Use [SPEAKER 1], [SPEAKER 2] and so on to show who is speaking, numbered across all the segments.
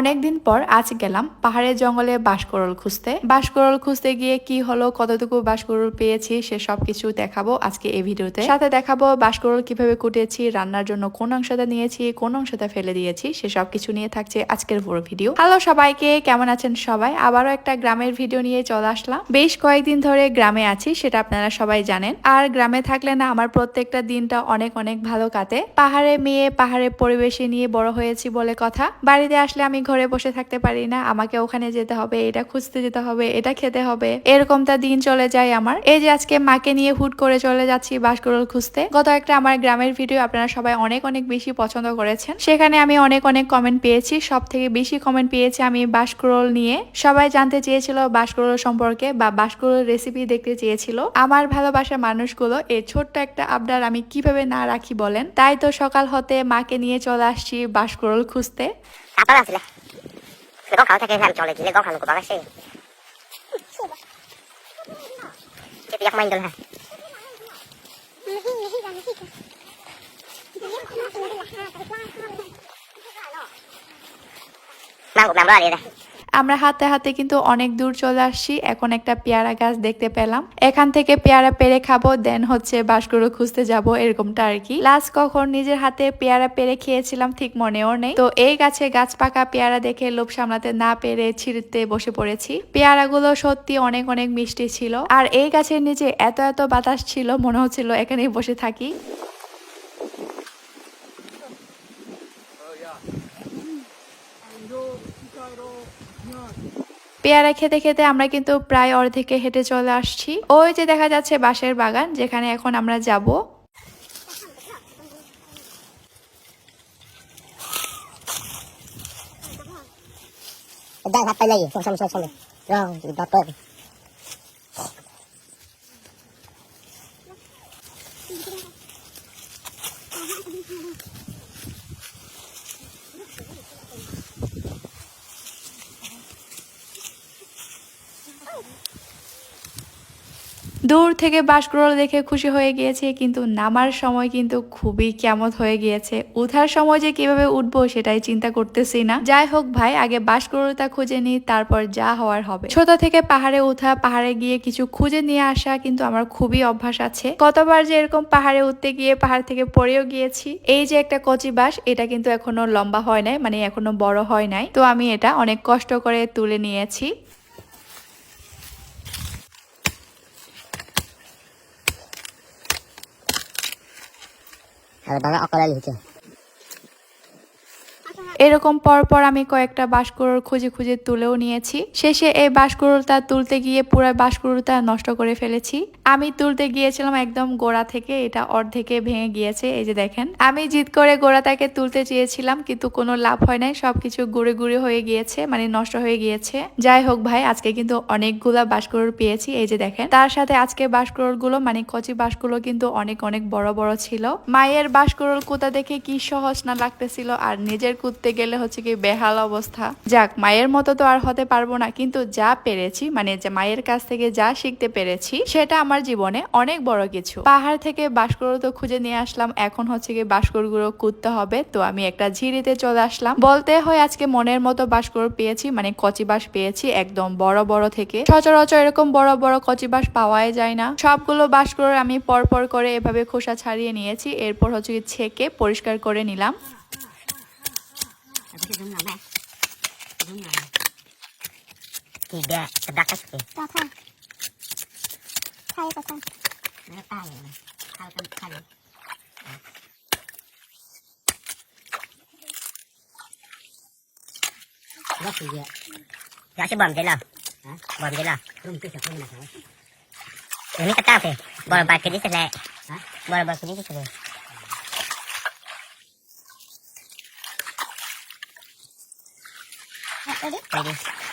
[SPEAKER 1] অনেকদিন পর আজ গেলাম পাহাড়ের জঙ্গলে বাঁশকরল খুঁজতে। বাঁশকরল খুঁজতে গিয়ে কি হলো, কতটুকু বাঁশকরল পেয়েছি, সে সব কিছু দেখাবো আজকে এই ভিডিওতে। সাথে দেখাবো বাঁশকরল কীভাবে কুটেছি, রান্নার জন্য কোন অংশটা নিয়েছি, কোন অংশটা ফেলে দিয়েছি, সে সব কিছু নিয়ে থাকছে আজকের পুরো ভিডিও। হ্যালো সবাইকে, কেমন আছেন সবাই? আবারও একটা গ্রামের ভিডিও নিয়ে চলে আসলাম। বেশ কয়েকদিন ধরে গ্রামে আছি, সেটা আপনারা সবাই জানেন। আর গ্রামে থাকলে না, আমার প্রত্যেকটা দিনটা অনেক অনেক ভালো কাটে। পাহাড়ে মেয়ে, পাহাড়ের পরিবেশে নিয়ে বড় হয়েছি বলে কথা। বাড়িতে আসলে আমি ঘরে বসে থাকতে পারি না, আমাকে ওখানে যেতে হবে, এটা খুঁজতে যেতে হবে, এটা খেতে হবে, এরকমটা দিন চলে যায় আমার। এই যে আজকে মাকে নিয়ে হুট করে চলে যাচ্ছি বাঁশকুড়ল খুঁজতে, গত একটা আমার গ্রামের ভিডিও আপনারা সবাই অনেক অনেক বেশি পছন্দ করেছেন। সেখানে আমি অনেক অনেক কমেন্ট পেয়েছি সব থেকে বেশি কমেন্ট পেয়েছি আমি বাঁশকুড়ল নিয়ে। সবাই জানতে চেয়েছিল বাঁশকুড়ল সম্পর্কে বা বাঁশকুড়ল রেসিপি দেখতে চেয়েছিল। আমার ভালোবাসার মানুষগুলো এই ছোট্ট একটা আবদার আমি কীভাবে না রাখি বলেন? তাই তো সকাল হতে মাকে নিয়ে চলে আসছি বাঁশকুড়ল খুঁজতে।
[SPEAKER 2] কাপড় আসলে গো খাওয়া থেকে আমি চলে গেলে গো খানো কোথাও আসে কেটে এক মাইন্ডল হ্যাঁ মাঙ্গো নাম্বার আলিয়ে দেয়
[SPEAKER 1] আমরা হাতে হাতে কিন্তু অনেক দূর চলে আসছি। এখন একটা পেয়ারা গাছ দেখতে পেলাম। এখান থেকে পেয়ারা পেরে খাব দেন হচ্ছে বাঁশগুলো খুঁজতে যাব, এরকমটা আর কি। লাস্ট কখন নিজের হাতে পেয়ারা পেরে খেয়েছিলাম, ঠিক মনেও নেই। তো এই গাছে গাছ পাকা পেয়ারা দেখে লোভ সামলাতে না পেরে ছিঁড়তে বসে পড়েছি। পেয়ারাগুলো সত্যি অনেক অনেক মিষ্টি ছিল। আর এই গাছের নিচে এত এত বাতাস ছিল, মনে হচ্ছিল এখানেই বসে থাকি। পেয়ারা খেতে খেতে আমরা কিন্তু প্রায় অর্ধেকে হেঁটে চলে আসছি। ওই যে দেখা যাচ্ছে বাঁশের বাগান, যেখানে এখন আমরা যাব।
[SPEAKER 2] ডাল হাত পাই লাগে সব সব সব রং বাপর
[SPEAKER 1] দূর থেকে বাঁশগুলো দেখে খুশি হয়ে গিয়েছে, কিন্তু নামার সময় কিন্তু খুবই কেমন হয়ে গিয়েছে। উঠার সময় যে কীভাবে উঠবো সেটাই চিন্তা করতেছি না। যাই হোক ভাই, আগে বাঁশগুলোটা খুঁজে নিই তারপর যা হওয়ার হবে। ছোট থেকে পাহাড়ে উঠা, পাহাড়ে গিয়ে কিছু খুঁজে নিয়ে আসা কিন্তু আমার খুবই অভ্যাস আছে। কতবার যে এরকম পাহাড়ে উঠতে গিয়ে পাহাড় থেকে পড়েও গিয়েছি, এই যে একটা কচি বাঁশ, এটা কিন্তু এখনও লম্বা হয় নাই মানে এখনও বড় হয় নাই। তো আমি এটা অনেক কষ্ট করে তুলে নিয়েছি।
[SPEAKER 2] على بغا أقل الهجة
[SPEAKER 1] এরকম পর পর আমি কয়েকটা বাঁশকুড়োর খুঁজে খুঁজে তুলেও নিয়েছি। শেষে এই বাঁশকুড়োটা তুলতে গিয়ে পুরো বাঁশকুড়োটা নষ্ট করে ফেলেছি। আমি তুলতে গিয়েছিলাম একদম গোড়া থেকে, এটা অর্ধেকে ভেঙে গিয়েছে, এই যে দেখেন। আমি জিদ করে গোড়াটাকে তুলতে চেয়েছিলাম, কিন্তু কোনো লাভ হয় নাই, সবকিছু গুঁড়ে গুঁড়ে হয়ে গিয়েছে মানে নষ্ট হয়ে গিয়েছে। যাই হোক ভাই, আজকে কিন্তু অনেকগুলা বাঁশকুড়োর পেয়েছি, এই যে দেখেন। তার সাথে আজকে বাঁশকুড়োরগুলো মানে কচি বাঁশগুলো কিন্তু অনেক অনেক বড় বড় ছিল। মায়ের বাঁশকুড়োর কুতা দেখে কি সহজ না লাগতেছিল, আর নিজের কুদতে গেলে হচ্ছে কি বেহাল অবস্থা। যাক, মায়ের মতো তো আর হতে পারব না, কিন্তু যা পেরেছি মানে যে মায়ের কাছ থেকে যা শিখতে পেরেছি, সেটা আমার জীবনে অনেক বড় কিছু। পাহাড় থেকে বাঁশকুড়ো তো খুঁজে নিয়ে আসলাম, এখন হচ্ছে কি বাঁশকুড়গুলো কুদতে হবে, তো আমি একটা ঝিরিতে চলে আসলাম। বলতে হয় আজকে মনের মতো বাঁশকুড়ো পেয়েছি মানে কচি বাঁশ পেয়েছি একদম বড় বড় থেকে। সচরাচর এরকম বড় বড় কচি বাঁশ পাওয়াই যায় না। সবগুলো বাঁশকুড়ো আমি পর পর করে এভাবে খোসা ছাড়িয়ে নিয়েছি, এরপর হচ্ছে ছেঁকে পরিষ্কার করে নিলাম।
[SPEAKER 2] 조금 남 아.
[SPEAKER 3] 조금 남
[SPEAKER 2] 아. 이게 닦았을 게. 닦 아. 타이 닦 아. 내가 타 이. 타이 좀 타 이. nó thì
[SPEAKER 3] dễ
[SPEAKER 2] giá sẽ bầm thế nào bầm thế nào
[SPEAKER 3] không biết sao không được rồi
[SPEAKER 2] nếu cái tao thì bầm bài cái đi sẽ lẹ bầm bài cái đi sẽ lẹ
[SPEAKER 4] 好的。
[SPEAKER 2] 好的。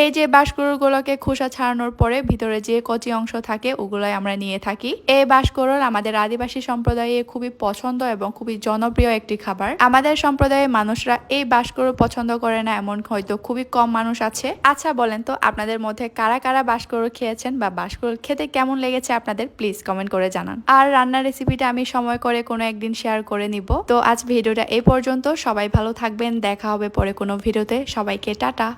[SPEAKER 1] এই যে বাঁশকুড়ুলগুলোকে খোসা ছাড়ানোর পরে ভিতরে যে কচি অংশ থাকে, ওগুলোই আমরা নিয়ে থাকি। এই বাঁশকুড়ুল আমাদের আদিবাসী সম্প্রদায়ে খুবই পছন্দ এবং খুবই জনপ্রিয় একটি খাবার। আমাদের সম্প্রদায়ের মানুষরা এই বাঁশকুড়ুল পছন্দ করে না, এমন হয়তো খুবই কম মানুষ আছে। আচ্ছা বলেন তো, আপনাদের মধ্যে কারা কারা বাঁশকুড়ুল খেয়েছেন বা বাঁশকুড়ুল খেতে কেমন লেগেছে আপনাদের? প্লিজ কমেন্ট করে জানান। আর রান্নার রেসিপিটা আমি সময় করে কোনো একদিন শেয়ার করে নিব। তো আজ ভিডিওটা এই পর্যন্ত। সবাই ভালো থাকবেন। দেখা হবে পরে কোনো ভিডিওতে। সবাইকে টাটা।